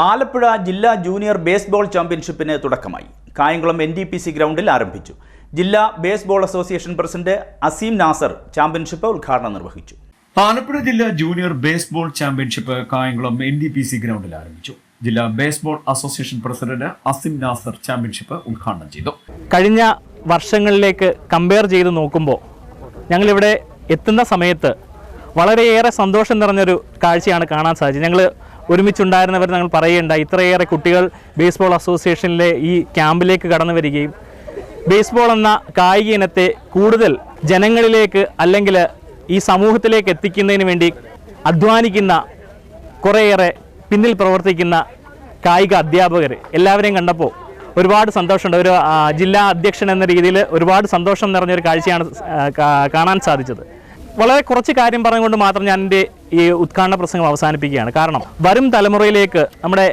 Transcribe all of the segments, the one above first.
ആലപ്പുഴ ജില്ലാ junior baseball ചാമ്പ്യൻഷിപ്പിന് തുടക്കമായി. Kayamkulam N D P C ഗ്രൗണ്ടിൽ ആരംഭിച്ചു. ജില്ലാ baseball association president Azeem Nasar championship ഉദ്ഘാടനം നിർവഹിച്ചു. ആലപ്പുഴ ജില്ലാ junior baseball championship Kayamkulam N D P C ഗ്രൗണ്ടിൽ ആരംഭിച്ചു. ജില്ലാ baseball association president Azeem Nasar championship ഉദ്ഘാടനം ചെയ്തു. കഴിഞ്ഞ വർഷങ്ങളിലേക്ക് കമ്പയർ ചെയ്ത് നോക്കുമ്പോൾ ഞങ്ങളിവിടെ എത്തുന്ന സമയത്ത് വളരെയേറെ സന്തോഷം നിറഞ്ഞൊരു കാഴ്ചയാണ് കാണാൻ സാധിച്ചത്. ഞങ്ങൾ ഒരുമിച്ചുണ്ടായിരുന്നവർ ഞങ്ങൾ പറയേണ്ട ഇത്രയേറെ കുട്ടികൾ ബേസ്ബോൾ അസോസിയേഷനിലെ ഈ ക്യാമ്പിലേക്ക് കടന്നു വരികയും ബേസ്ബോൾ എന്ന കായിക ഇനത്തെ കൂടുതൽ ജനങ്ങളിലേക്ക് അല്ലെങ്കിൽ ഈ സമൂഹത്തിലേക്ക് എത്തിക്കുന്നതിന് വേണ്ടി അധ്വാനിക്കുന്ന കുറേയേറെ പിന്നിൽ പ്രവർത്തിക്കുന്ന കായിക അധ്യാപകർ എല്ലാവരെയും കണ്ടപ്പോൾ ഒരുപാട് സന്തോഷമുണ്ട്. ഒരു ജില്ലാ അധ്യക്ഷൻ എന്ന രീതിയിൽ ഒരുപാട് സന്തോഷം നിറഞ്ഞൊരു കാഴ്ചയാണ് കാണാൻ സാധിച്ചത്. വളരെ കുറച്ച് കാര്യം പറഞ്ഞുകൊണ്ട് മാത്രം ഞാൻ എന്റെ ഈ ഉദ്ഘാടന പ്രസംഗം അവസാനിപ്പിക്കുകയാണ്. കാരണം വരും തലമുറയിലേക്ക് നമ്മുടെ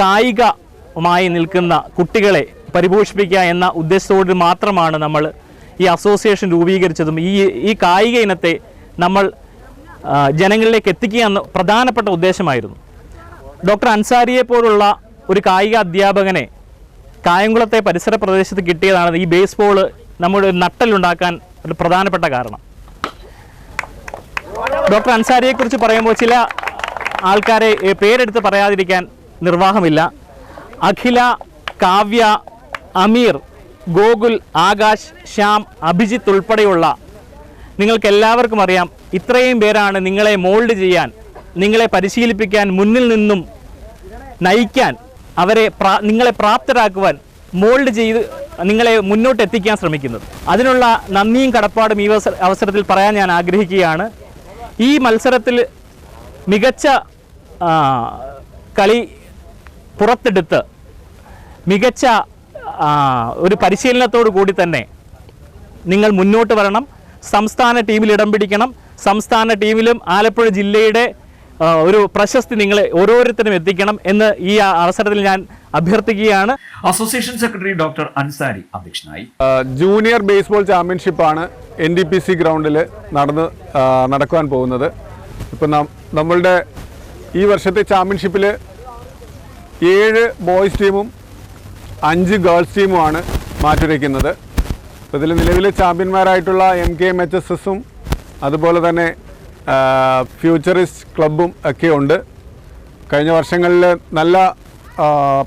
കായികമായി നിൽക്കുന്ന കുട്ടികളെ പരിപോഷിപ്പിക്കുക എന്ന ഉദ്ദേശത്തോട് മാത്രമാണ് നമ്മൾ ഈ അസോസിയേഷൻ രൂപീകരിച്ചതും ഈ ഈ കായിക ഇനത്തെ നമ്മൾ ജനങ്ങളിലേക്ക് എത്തിക്കുക എന്ന പ്രധാനപ്പെട്ട ഉദ്ദേശമായിരുന്നു. ഡോക്ടർ അൻസാരിയെ പോലുള്ള ഒരു കായിക അധ്യാപകനെ കായംകുളത്തെ പരിസര പ്രദേശത്ത് കിട്ടിയതാണ് ഈ ബേസ്ബോൾ നമ്മുടെ നട്ടലുണ്ടാക്കാൻ ഒരു പ്രധാനപ്പെട്ട കാരണം. ഡോക്ടർ അൻസാരിയെ കുറിച്ച് പറയുമ്പോൾ ചില ആൾക്കാരെ പേരെടുത്ത് പറയാതിരിക്കാൻ നിർവാഹമില്ല. അഖില കാവ്യ അമീർ ഗോകുൽ ആകാശ് ശ്യാം അഭിജിത്ത് ഉൾപ്പെടെയുള്ള നിങ്ങൾക്ക് എല്ലാവർക്കും അറിയാം ഇത്രയും പേരാണ് നിങ്ങളെ മോൾഡ് ചെയ്യാൻ നിങ്ങളെ പരിശീലിപ്പിക്കാൻ മുന്നിൽ നിന്നും നയിക്കാൻ അവരെ നിങ്ങളെ പ്രാപ്തരാക്കുവാൻ മോൾഡ് ചെയ്ത് നിങ്ങളെ മുന്നോട്ട് എത്തിക്കാൻ ശ്രമിക്കുന്നത്. അതിനുള്ള നന്ദിയും കടപ്പാടും ഈ അവസരത്തിൽ പറയാൻ ഞാൻ ആഗ്രഹിക്കുകയാണ്. ഈ മത്സരത്തിൽ മികച്ച കളി പുറത്തെടുത്ത് മികച്ച ഒരു പരിശീലനത്തോടു കൂടി തന്നെ നിങ്ങൾ മുന്നോട്ട് വരണം. സംസ്ഥാന ടീമിൽ ഇടം പിടിക്കണം. സംസ്ഥാന ടീമിലും ആലപ്പുഴ ജില്ലയുടെ ഒരു പ്രശസ്തി നിങ്ങളെ ഓരോരുത്തരും എത്തിക്കണം എന്ന് ഈ അവസരത്തിൽ ഞാൻ അഭ്യർത്ഥിക്കുകയാണ്. അസോസിയേഷൻ സെക്രട്ടറി ഡോക്ടർ അൻസാരി അധ്യക്ഷനായി. ജൂനിയർ ബേസ്ബോൾ ചാമ്പ്യൻഷിപ്പാണ് എൻ ഡി പി സി ഗ്രൗണ്ടിൽ നടന്ന് നടക്കുവാൻ പോകുന്നത്. ഇപ്പം നമ്മളുടെ ഈ വർഷത്തെ ചാമ്പ്യൻഷിപ്പിൽ ഏഴ് ബോയ്സ് ടീമും അഞ്ച് ഗേൾസ് ടീമുമാണ് മാറ്റുരയ്ക്കുന്നത് അപ്പോൾ ഇതിൽ നിലവിലെ ചാമ്പ്യന്മാരായിട്ടുള്ള M K M H S എസും അതുപോലെ തന്നെ ഫ്യൂച്ചറിസ്റ്റ് ക്ലബും ഒക്കെ ഉണ്ട് കഴിഞ്ഞ വർഷങ്ങളിൽ നല്ല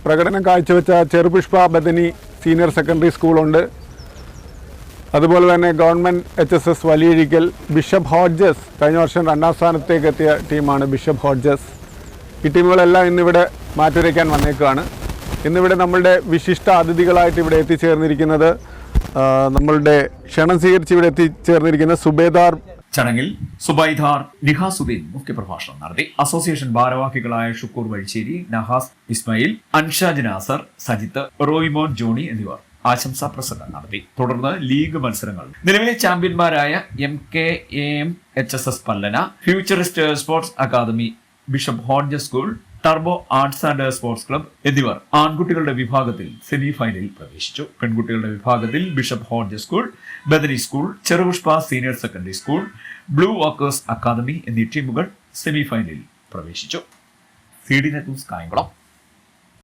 പ്രകടനം കാഴ്ചവെച്ച ചെറുപുഷ്പ ബദനി സീനിയർ സെക്കൻഡറി സ്കൂളുണ്ട് അതുപോലെ തന്നെ government H S S Valiyazhikkal bishop Hodges കഴിഞ്ഞ വർഷം രണ്ടാം സ്ഥാനത്തേക്ക് എത്തിയ ടീമാണ് ബിഷപ്പ് ഹോഡ്ജസ്. ഈ ടീമുകളെല്ലാം ഇന്നിവിടെ മാറ്റുരയ്ക്കാൻ വന്നേക്കുകയാണ് ഇന്നിവിടെ നമ്മളുടെ വിശിഷ്ട അതിഥികളായിട്ട് ഇവിടെ എത്തിച്ചേർന്നിരിക്കുന്നത് നമ്മളുടെ ക്ഷണം സ്വീകരിച്ച് ഇവിടെ എത്തിച്ചേർന്നിരിക്കുന്ന സുബേദാർ ചടങ്ങിൽ സുബൈദാർ നിഹാസുദ്ദീൻ മുഖ്യപ്രഭാഷണം നടത്തി. അസോസിയേഷൻ ഭാരവാഹികളായ ഷുക്കൂർ വഴിച്ചേരി നഹാസ് ഇസ്മയിൽ അൻഷാജ് നാസർ സജിത്ത് റോയിമോൻ ജോണി എന്നിവർ ആശംസാ പ്രസംഗം നടത്തി. തുടർന്ന് ലീഗ് മത്സരങ്ങൾ. നിലവിലെ ചാമ്പ്യന്മാരായ M K M H S S Pallana futuristic sports academy bishop Hodges school turbo arts and sports club എന്നിവർ ആൺകുട്ടികളുടെ വിഭാഗത്തിൽ സെമി ഫൈനലിൽ പ്രവേശിച്ചു. പെൺകുട്ടികളുടെ വിഭാഗത്തിൽ bishop Hodges school Badari school Cherupushpa senior secondary school blue walkers academy എന്നീ ടീമുകൾ semi ഫൈനലിൽ പ്രവേശിച്ചു. C D net news Kayamkulam.